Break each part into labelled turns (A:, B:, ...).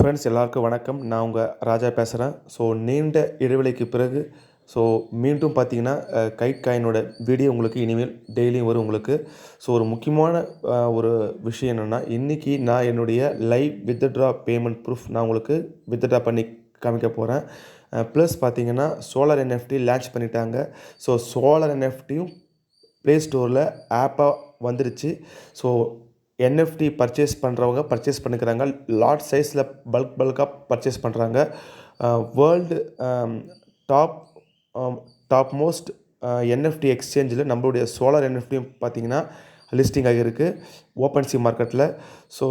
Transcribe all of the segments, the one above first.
A: Friends எல்லாருக்கும் வணக்கம். நான் உங்கள் ராஜா பேசுகிறேன் ஸோ நீண்ட இடைவெளிக்கு பிறகு ஸோ மீண்டும் பார்த்தீங்கன்னா கைட் காயினோட வீடியோ உங்களுக்கு இனிமேல் டெய்லியும் வரும் உங்களுக்கு. ஸோ ஒரு முக்கியமான ஒரு விஷயம் என்னென்னா இன்றைக்கி நான் என்னுடைய லைவ் வித்ட்ரா பேமெண்ட் ப்ரூஃப் நான் உங்களுக்கு வித்ட்ரா பண்ணி காமிக்க போகிறேன் ப்ளஸ் பார்த்தீங்கன்னா சோலார் என்எஃப்டி லான்ச் பண்ணிட்டாங்க. ஸோ சோலார் என்எஃப்டியும் ப்ளே ஸ்டோரில் ஆப்பாக வந்துருச்சு. ஸோ என்எஃப்டி பர்ச்சேஸ் பண்ணுறவங்க பர்ச்சேஸ் பண்ணிக்கிறாங்க. லாட் சைஸில் பல்க் பல்காக பர்ச்சேஸ் பண்ணுறாங்க world top top most NFT எக்ஸ்சேஞ்சில் நம்மளுடைய சோலார் என்எஃப்டியும் பார்த்தீங்கன்னா லிஸ்டிங் ஆகியிருக்கு. ஓப்பன்சி மார்க்கெட்டில் ஸோ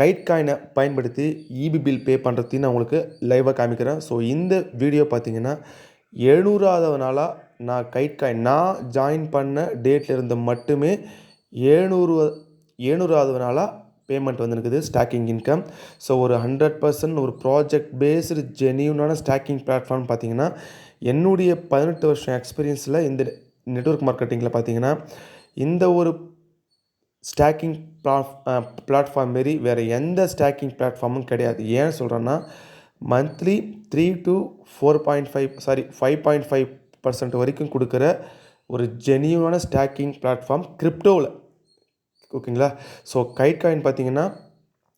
A: கைட் காயினை பயன்படுத்தி இபி பில் பே பண்ணுறதையும் நான் உங்களுக்கு லைவாக காமிக்கிறேன். ஸோ இந்த வீடியோ பார்த்தீங்கன்னா எழுநூறாவது நாளாக நான் கைட் காயின் நான் ஜாயின் பண்ண டேட்டில் இருந்து மட்டுமே ஏழ்நூறு ஏழ்நூறாவது நாளாக பேமெண்ட் வந்துருக்குது ஸ்டாக்கிங் இன்கம் ஸோ ஒரு ஹண்ட்ரட் பர்சன்ட் ஒரு ப்ராஜெக்ட் பேஸ்டு ஜெனியூனான ஸ்டாக்கிங் பிளாட்ஃபார்ம் பார்த்தீங்கன்னா என்னுடைய பதினெட்டு வருஷம் எக்ஸ்பீரியன்ஸில் இந்த நெட்வொர்க் மார்க்கெட்டிங்கில் பார்த்தீங்கன்னா இந்த ஒரு ஸ்டாக்கிங் பிளாட்ஃபார்ம் மாரி வேறு எந்த ஸ்டாக்கிங் பிளாட்ஃபார்மும் கிடையாது. ஏன் சொல்கிறேன்னா monthly three to four point five sorry five point five percent வரைக்கும் கொடுக்குற ஒரு ஜெனியூனான ஸ்டாக்கிங் பிளாட்ஃபார்ம் கிரிப்டோவில் ஓகேங்களா? ஸோ கைட் காயின் பார்த்தீங்கன்னா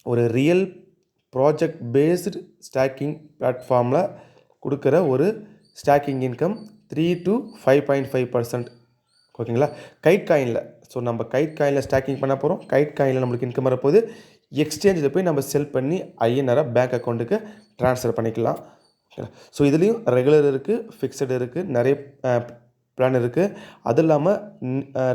A: ஒரு ரியல் ப்ராஜெக்ட் பேஸ்டு ஸ்டாக்கிங் பிளாட்ஃபார்மில் கொடுக்குற ஒரு staking income three to five point five percent ஓகேங்களா? கைட் காயினில் ஸோ நம்ம கைட் காயினில் ஸ்டாக்கிங் பண்ண போகிறோம் கைட் காயினில் நம்மளுக்கு இன்கம் வரப்போகுது. எக்ஸ்சேஞ்சில் போய் நம்ம செல் பண்ணி ஐஎன்ஆராக பேங்க் அக்கௌண்ட்டுக்கு ட்ரான்ஸ்ஃபர் பண்ணிக்கலாம். ஓகேங்களா? ஸோ இதுலேயும் ரெகுலர் இருக்குது ஃபிக்ஸடு இருக்குது நிறைய பிளான் இருக்குது அது இல்லாமல்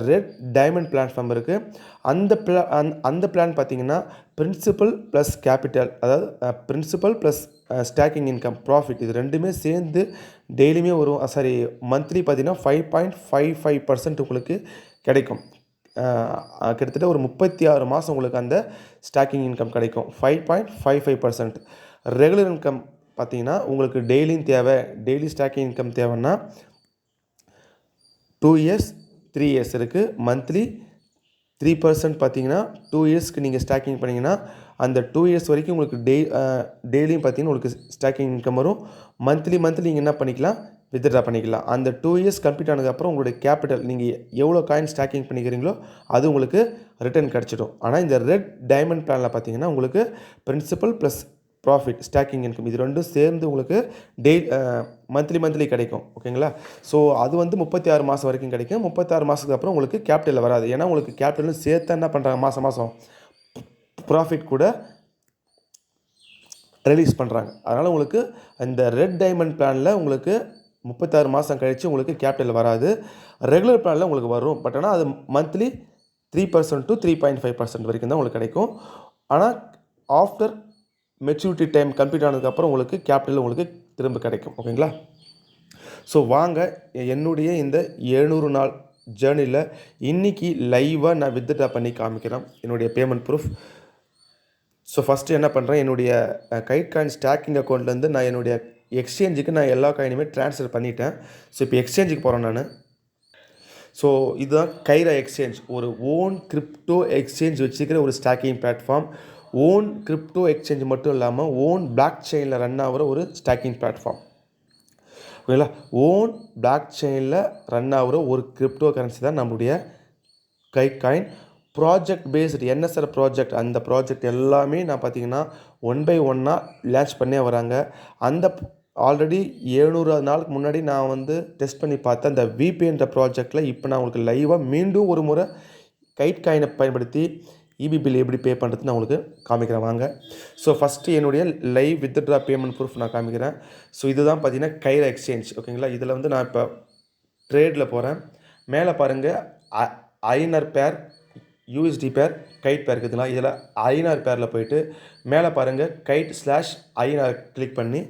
A: ரெட் டைமண்ட் பிளாட்ஃபார்ம் இருக்குது அந்த பிளா அந் அந்த பிளான் பார்த்தீங்கன்னா பிரின்சிபல் ப்ளஸ் கேபிட்டல் அதாவது principal plus staking income profit இது ரெண்டுமே சேர்ந்து டெய்லியுமே வரும் சாரி மந்த்லி பார்த்தீங்கன்னா five point five five percent உங்களுக்கு கிடைக்கும். கிட்டத்தட்ட ஒரு முப்பத்தி ஆறு மாதம் உங்களுக்கு அந்த ஸ்டாக்கிங் இன்கம் கிடைக்கும். Five point five five percent regular income பார்த்தீங்கன்னா உங்களுக்கு டெய்லியும் தேவை. டெய்லி ஸ்டாக்கிங் இன்கம் தேவைன்னா டூ இயர்ஸ் த்ரீ இயர்ஸ் இருக்குது மந்த்லி த்ரீ பர்சன்ட் பார்த்தீங்கன்னா டூ இயர்ஸ்க்கு நீங்கள் ஸ்டாக்கிங் பண்ணிங்கன்னா அந்த டூ இயர்ஸ் வரைக்கும் உங்களுக்கு டெய் டெய்லியும் பார்த்தீங்கன்னா உங்களுக்கு ஸ்டாக்கிங் இன்கம் வரும். மந்த்லி மந்த்லி நீங்கள் என்ன பண்ணிக்கலாம்? வித்ட்ரா பண்ணிக்கலாம். அந்த டூ இயர்ஸ் கம்ப்ளீட் ஆனதுக்கப்புறம் உங்களுடைய கேபிட்டல் நீங்கள் எவ்வளோ காயின் ஸ்டாக்கிங் பண்ணிக்கிறீங்களோ அது உங்களுக்கு ரிட்டர்ன் கிடச்சிடும். ஆனால் இந்த ரெட் டைமண்ட் பிளானில் பார்த்தீங்கன்னா உங்களுக்கு principal plus profit staking income இது ரெண்டும் சேர்ந்து உங்களுக்கு டெய் மந்த்லி மந்த்லி கிடைக்கும். ஓகேங்களா? ஸோ அது வந்து முப்பத்தி ஆறு மாதம் வரைக்கும் கிடைக்கும். முப்பத்தாறு மாதத்துக்கு அப்புறம் உங்களுக்கு கேபிட்டலில் வராது. ஏன்னா உங்களுக்கு கேபிட்டலும் சேர்த்து என்ன பண்ணுறாங்க மாதம் மாதம் ப்ராஃபிட் கூட ரிலீஸ் பண்ணுறாங்க அதனால் உங்களுக்கு இந்த ரெட் டைமண்ட் பிளானில் உங்களுக்கு முப்பத்தாறு மாதம் கழித்து உங்களுக்கு கேபிட்டல் வராது. ரெகுலர் பிளானில் உங்களுக்கு வரும். பட் ஆனால் அது monthly three percent to three point five percent வரைக்கும் தான் உங்களுக்கு கிடைக்கும். ஆனால் ஆஃப்டர் மெச்சூரிட்டி டைம் கம்ப்ளீட் ஆனதுக்கப்புறம் உங்களுக்கு கேபிட்டல் உங்களுக்கு திரும்ப கிடைக்கும். ஓகேங்களா? ஸோ வாங்க என்னுடைய இந்த எழுநூறு நாள் ஜேர்னியில் இன்றைக்கி லைவாக நான் வித்ட்ரா பண்ணி காமிக்கிறேன். என்னுடைய பேமெண்ட் ப்ரூஃப் ஸோ ஃபஸ்ட்டு என்ன பண்ணுறேன் என்னுடைய கைட் காயின் ஸ்டாக்கிங் அக்கௌண்ட்லேருந்து நான் என்னுடைய எக்ஸ்சேஞ்சுக்கு நான் எல்லா காயினுமே ட்ரான்ஸ்ஃபர் பண்ணிட்டேன். ஸோ இப்போ எக்ஸ்சேஞ்சுக்கு போகிறேன் நான். ஸோ இதுதான் கைரா எக்ஸ்சேஞ்ச் ஒரு ஓன் கிரிப்டோ எக்ஸ்சேஞ்ச் வச்சுக்கிற ஒரு staking platform own crypto exchange மட்டும் இல்லாமல் ஓன் பிளாக் செயினில் ரன் ஆகிற ஒரு ஸ்டாக்கிங் பிளாட்ஃபார்ம் ஓகேங்களா ஓன் பிளாக் செயினில் ரன் ஆகிற ஒரு கிரிப்டோ கரன்சி தான் நம்மளுடைய கை coin project based NSR project அந்த ப்ராஜெக்ட் எல்லாமே நான் பார்த்தீங்கன்னா ஒன் பை ஒன்னாக லான்ச் பண்ணே வராங்க. அந்த ஆல்ரெடி எழுநூறு நாளுக்கு முன்னாடி நான் வந்து டெஸ்ட் பண்ணி பார்த்தேன் அந்த விபிஎன்ற ப்ராஜெக்டில் இப்போ நான் உங்களுக்கு லைவாக மீண்டும் ஒரு முறை கைட் காயினை பயன்படுத்தி இபி பில் எப்படி பே பண்ணுறதுன்னு உங்களுக்கு காமிக்கிறேன். வாங்க. ஸோ ஃபஸ்ட்டு என்னுடைய லைவ் வித்ட்ரா பேமெண்ட் ப்ரூஃப் நான் காமிக்கிறேன். ஸோ இதுதான் பார்த்தீங்கன்னா கைரா எக்ஸ்சேஞ்ச் ஓகேங்களா இதில் வந்து நான் இப்போ ட்ரேடில் போகிறேன் மேலே பாருங்கள் ஐநர் பேர் யூஎஸ்டி பேர் கைட் பேர் இருக்குதுங்களா? இதில் ஐநர் பேரில் போயிட்டு மேலே பாருங்கள் கைட் ஸ்லாஷ் ஐநர் கிளிக் பண்ணி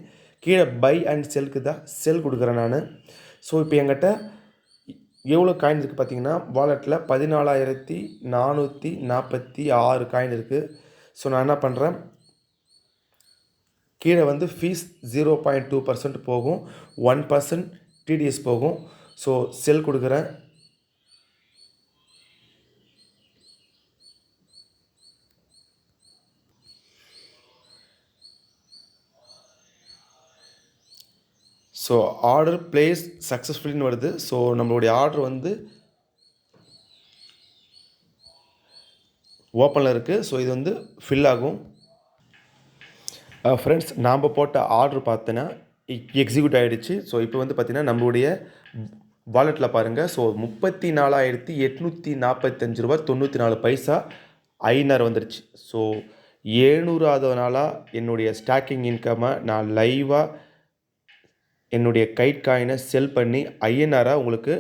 A: கீழே பை அண்ட் செல்க்கு தான் செல் கொடுக்குறேன் நான். ஸோ இப்போ என்கிட்ட எவ்வளோ காயின் இருக்குது பார்த்தீங்கன்னா வாலெட்டில் பதினாலாயிரத்தி நானூற்றி நாற்பத்தி ஆறு காயின் இருக்குது ஸோ நான் என்ன பண்ணுறேன் கீழே வந்து fees zero point two percent போகும். ஒன் பர்சன்ட் டிடிஎஸ் போகும். ஸோ செல் கொடுக்குறேன். ஸோ ஆர்டர் பிளேஸ் சக்ஸஸ்ஃபுல்லின்னு வருது. ஸோ நம்மளுடைய ஆர்டர் வந்து ஓப்பனில் இருக்குது ஸோ இது வந்து ஃபில் ஆகும். Uh, ஃப்ரெண்ட்ஸ் நாம் போட்ட ஆர்டர் பார்த்தோன்னா எக்ஸிக்யூட் e-, ஆகிடுச்சு ஸோ இப்போ வந்து பார்த்திங்கன்னா நம்மளுடைய வாலெட்டில் பாருங்கள் ஸோ முப்பத்தி நாலாயிரத்தி எட்நூற்றி நாற்பத்தஞ்சு ரூபா தொண்ணூற்றி நாலு பைசா ஐநர் வந்துடுச்சு ஸோ ஏழ்நூறாவது நாளாக என்னுடைய ஸ்டாக்கிங் இன்கம்மை நான் லைவாக என்னுடைய கைட் காயினை செல் பண்ணி ஐஎன்ஆராக உங்களுக்கு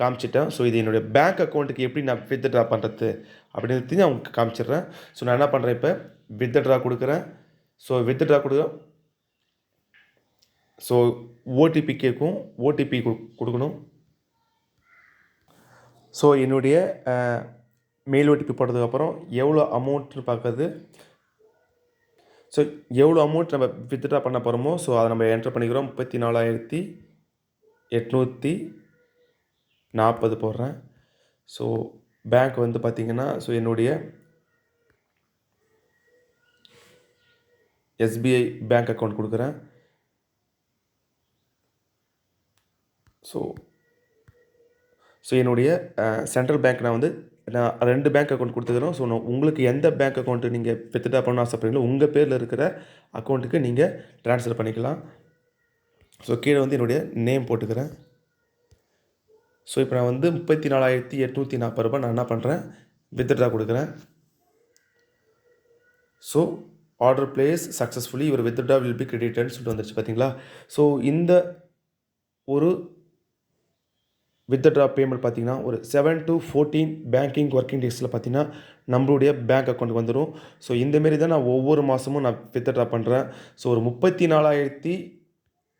A: காமிச்சிட்டேன். ஸோ இது என்னுடைய பேங்க் அக்கௌண்ட்டுக்கு எப்படி நான் வித்ட்ரா பண்ணுறது அப்படின்னு நான் உங்களுக்கு காமிச்சிடுறேன். ஸோ நான் என்ன பண்ணுறேன் இப்போ? வித்ட்ரா கொடுக்குறேன். ஸோ வித்ட்ரா கொடுக்குறேன் ஸோ ஓடிபி கேட்கும். ஓடிபி கொடுக்கணும். ஸோ என்னுடைய மெயில் ஓடிபி போட்டதுக்கப்புறம் எவ்வளோ அமௌண்ட்னு பார்க்குறது? ஸோ எவ்வளோ அமௌண்ட் நம்ம வித்ட்ரா பண்ண போகிறோமோ ஸோ அதை நம்ம என்ட்ரு பண்ணிக்கிறோம். முப்பத்தி நாலாயிரத்தி எட்நூற்றி நாற்பது போடுறேன். ஸோ பேங்க் வந்து பார்த்திங்கன்னா ஸோ என்னுடைய எஸ்பிஐ பேங்க் அக்கௌண்ட் கொடுக்குறேன். ஸோ ஸோ என்னுடைய சென்ட்ரல் பேங்க் நான் வந்து நான் ரெண்டு பேங்க் அக்கௌண்ட் கொடுத்துக்கிறோம் ஸோ நான் உங்களுக்கு எந்த பேங்க் அக்கௌண்ட்டு நீங்கள் வித்ட்ரா பண்ண ஆசைப்படுறீங்களோ உங்கள் பேரில் இருக்கிற அக்கௌண்ட்டுக்கு நீங்கள் ட்ரான்ஸ்ஃபர் பண்ணிக்கலாம். ஸோ கீழே வந்து என்னுடைய நேம் போட்டுக்கிறேன். ஸோ இப்போ நான் வந்து முப்பத்தி நாலாயிரத்தி எட்நூற்றி நாற்பது ரூபாய் நான் என்ன பண்ணுறேன் வித்ட்ரா கொடுக்குறேன். ஸோ ஆர்டர் பிளேஸ் சக்ஸஸ்ஃபுல்லி இவர் வித்ட்ரா வில் பி கிரெடிட்டட்னு சொல்லிட்டு வந்துருச்சு பார்த்தீங்களா ஸோ இந்த ஒரு வித்ட்ரா பேமெண்ட் பார்த்தீங்கன்னா ஒரு seven to fourteen banking working டேஸில் பார்த்தீங்கன்னா நம்மளுடைய பேங்க் அக்கௌண்ட் வந்துடும் ஸோ இந்தமாரி தான் நான் ஒவ்வொரு மாதமும் நான் வித்ட்ரா பண்ணுறேன் ஸோ ஒரு முப்பத்தி நாலாயிரத்தி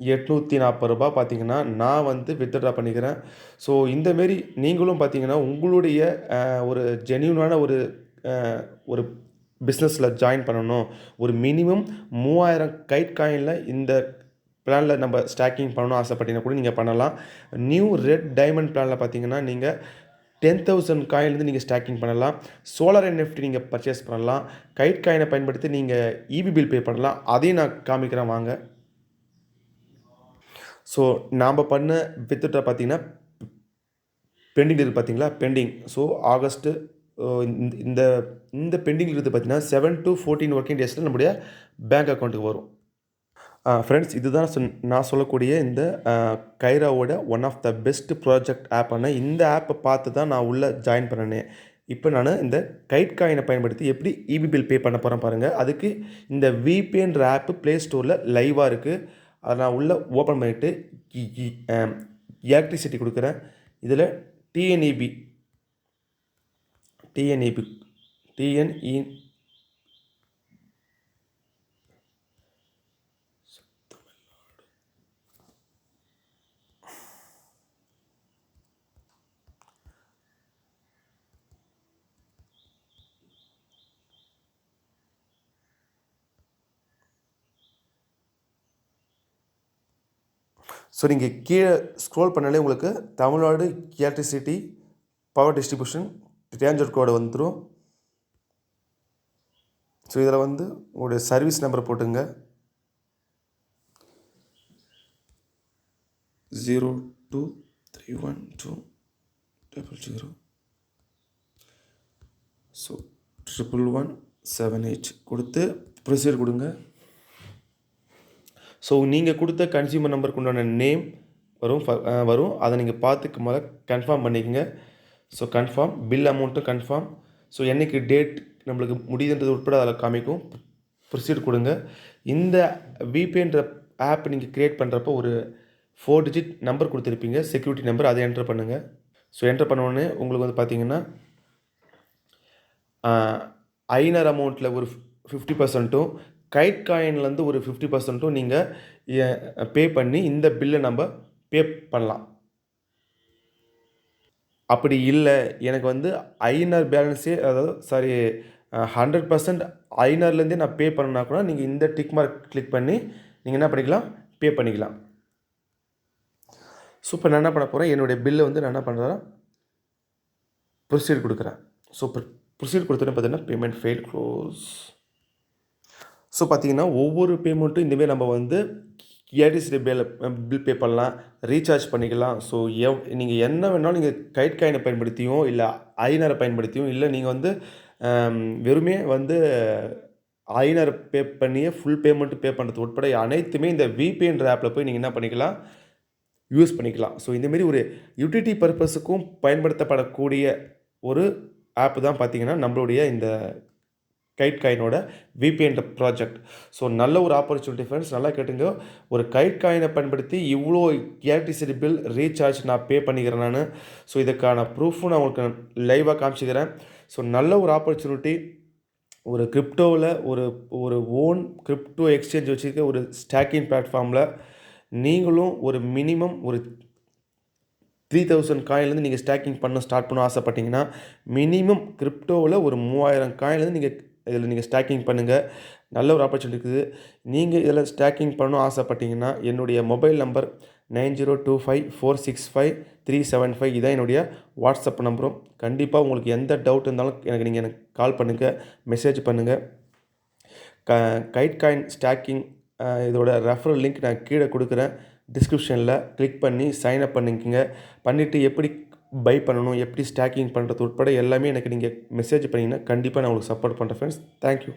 A: எட்நூற்றி நாற்பது ரூபா பார்த்தீங்கன்னா நான் வந்து வித்ட்ரா பண்ணிக்கிறேன். ஸோ இந்தமாரி நீங்களும் பார்த்தீங்கன்னா உங்களுடைய ஒரு ஜென்யூனான ஒரு ஒரு பிஸ்னஸில் ஜாயின் பண்ணணும். ஒரு மினிமம் மூவாயிரம் கைட் காயினில் இந்த பிளானில் நம்ம ஸ்டாக்கிங் பண்ணணும் ஆசைப்பட்டீங்கன்னா கூட நீங்கள் பண்ணலாம். நியூ ரெட் டைமண்ட் பிளானில் பார்த்தீங்கன்னா நீங்கள் டென் தௌசண்ட் காயின்லேருந்து நீங்கள் ஸ்டாக்கிங் பண்ணலாம். சோலார் என்எஃப்டி நீங்கள் பர்ச்சேஸ் பண்ணலாம். கைட் காயினை பயன்படுத்தி நீங்கள் இபி பில் பே பண்ணலாம். அதையும் நான் காமிக்கிறேன் வாங்க. ஸோ நாம் பண்ண வித்துட்ரா பார்த்தீங்கன்னா பெண்டிங் இருக்குது பார்த்தீங்களா பெண்டிங் ஸோ ஆகஸ்ட்டு இந்த இந்த பெண்டிங் இருக்குது பார்த்தீங்கன்னா செவன் டு ஃபோர்டீன் ஒர்க்கிங் டேஸில் நம்முடைய பேங்க் அக்கௌண்ட்டுக்கு வரும். ஃப்ரெண்ட்ஸ் இதுதான் சொன் நான் சொல்லக்கூடிய இந்த கைராவோட one of the best project ஆப்பான இந்த ஆப்பை பார்த்து தான் நான் உள்ளே ஜாயின் பண்ணினேன் இப்போ நான் இந்த கைட் காயினை பயன்படுத்தி எப்படி இபி பில் பே பண்ண போகிறேன் பாருங்கள் அதுக்கு இந்த விபிஎன்ற ஆப்பு ப்ளே ஸ்டோரில் லைவாக இருக்குது அதை நான் உள்ளே ஓப்பன் பண்ணிவிட்டு எலக்ட்ரிசிட்டி கொடுக்குறேன். இதில் டிஎன்இபி டிஎன்இபி டிஎன்இ ஸோ நீங்கள் கீழே ஸ்க்ரோல் பண்ணாலே உங்களுக்கு தமிழ்நாடு எலக்ட்ரிசிட்டி பவர் டிஸ்ட்ரிபியூஷன் ரேஞ்சர் கோடு வந்துடும் ஸோ இதில் வந்து உங்களுடைய சர்வீஸ் நம்பரை போட்டுங்க. Zero two three one two double zero so triple one seven eight கொடுத்து ப்ரொசீஜர் கொடுங்க. ஸோ நீங்கள் கொடுத்த கன்சியூமர் நம்பருக்கு உண்டான நேம் வரும் வரும். அதை நீங்கள் பார்த்துக்கு முதல்ல கன்ஃபார்ம் பண்ணிக்கோங்க. ஸோ கன்ஃபார்ம் பில் அமௌண்ட்டும் கன்ஃபார்ம் ஸோ என்றைக்கு டேட் நம்மளுக்கு முடியுதுன்றது உட்பட அதில் காமிக்கும். ப்ரொசீட் கொடுங்க. இந்த விபேன்ற ஆப் நீங்கள் க்ரியேட் பண்ணுறப்போ ஒரு ஃபோர் டிஜிட் நம்பர் கொடுத்துருப்பீங்க. செக்யூரிட்டி நம்பர் அதை என்டர் பண்ணுங்கள் ஸோ என்டர் பண்ணோடனே உங்களுக்கு வந்து பார்த்தீங்கன்னா ஐநர் அமௌண்ட்டில் ஒரு ஃபிஃப்டி பர்சன்ட்டும் கைட் காயின்லேருந்து ஒரு ஃபிஃப்டி பர்சன்ட்டும் நீங்கள் பே பண்ணி இந்த பில்லை நம்ம பே பண்ணலாம். அப்படி இல்லை எனக்கு வந்து ஐநர் பேலன்ஸே அதாவது சாரி ஹண்ட்ரட் பர்சன்ட் ஐநர்லேருந்தே நான் பே பண்ணனா கூட நீங்கள் இந்த டிக் மார்க் கிளிக் பண்ணி நீங்கள் என்ன பண்ணிக்கலாம்? பே பண்ணிக்கலாம். ஸோ இப்போ நான் என்ன பண்ண போகிறேன் என்னுடைய பில்லை வந்து நான் என்ன பண்ணுறேன் ப்ரொசீட் கொடுக்குறேன். ஸோ ப்ரொசீட் கொடுத்தோன்னே பார்த்தீங்கன்னா பேமெண்ட் ஃபெயில் க்ளோஸ் ஸோ பார்த்தீங்கன்னா ஒவ்வொரு பேமெண்ட்டும் இந்தமாரி நம்ம வந்து ஏடிசிடி பில் பில் பே பண்ணலாம் ரீசார்ஜ் பண்ணிக்கலாம். ஸோ எவ் நீங்கள் என்ன வேணாலும் நீங்கள் கைட் காயினை பயன்படுத்தியும் இல்லை ஐநரை பயன்படுத்தியும் இல்லை நீங்கள் வந்து வெறுமே வந்து ஐநர் பே பண்ணியே ஃபுல் பேமெண்ட் பே பண்ணுறது உட்பட அனைத்துமே இந்த விபிஎன்ற ஆப்பில் போய் நீங்கள் என்ன பண்ணிக்கலாம் யூஸ் பண்ணிக்கலாம். ஸோ இந்தமாரி ஒரு யூட்டிலிட்டி பர்பஸுக்கும் பயன்படுத்தப்படக்கூடிய ஒரு ஆப் தான் பார்த்தீங்கன்னா நம்மளுடைய இந்த கைட் காயினோட விபிஎன்ற ப்ராஜெக்ட் ஸோ நல்ல ஒரு ஆப்பர்ச்சுனிட்டி ஃப்ரெண்ட்ஸ் நல்லா கேட்டுங்க. ஒரு கைட் காயினை பயன்படுத்தி இவ்வளோ எலக்ட்ரிசிட்டி பில் ரீசார்ஜ் நான் பே பண்ணிக்கிறேன் நான். ஸோ இதுக்கான ப்ரூஃபும் நான் உங்களுக்கு லைவாக காமிச்சிக்கிறேன். ஸோ நல்ல ஒரு ஆப்பர்ச்சுனிட்டி ஒரு கிரிப்டோவில் ஒரு ஒரு ஓன் கிரிப்டோ எக்ஸ்சேஞ்ச் வச்சுருக்க ஒரு ஸ்டாக்கிங் பிளாட்ஃபார்மில் நீங்களும் ஒரு மினிமம் ஒரு த்ரீ தௌசண்ட் காயின்லேருந்து நீங்கள் ஸ்டாக்கிங் பண்ண ஸ்டார்ட் பண்ண ஆசைப்பட்டீங்கன்னா மினிமம் கிரிப்டோவில் ஒரு மூவாயிரம் காயின்லேருந்து நீங்கள் இதில் நீங்கள் ஸ்டாக்கிங் பண்ணுங்கள் நல்ல ஒரு ஆப்பர்ச்சுனிட்டி இருக்குது. நீங்கள் இதில் ஸ்டாக்கிங் பண்ணணும் ஆசைப்பட்டீங்கன்னா என்னுடைய mobile number nine zero two five four six five three seven five இதான் என்னுடைய வாட்ஸ்அப் நம்பரும். கண்டிப்பாக உங்களுக்கு எந்த டவுட் இருந்தாலும் எனக்கு நீங்கள் எனக்கு கால் பண்ணுங்கள் மெசேஜ் பண்ணுங்கள் க கைட் காயின் ஸ்டாக்கிங் இதோட ரெஃபரல் லிங்க் நான் கீழே கொடுக்குறேன். டிஸ்கிரிப்ஷனில் கிளிக் பண்ணி சைன் அப் பண்ணிக்கோங்க. பண்ணிவிட்டு எப்படி பை பண்ணணும் எப்படி ஸ்டாக்கிங் பண்ணுறது உட்பட எல்லாமே எனக்கு நீங்கள் மெசேஜ் பண்ணிங்கன்னா கண்டிப்பாக நான் உங்களுக்கு சப்போர்ட் பண்ணுறேன் ஃப்ரெண்ட்ஸ் தேங்க்யூ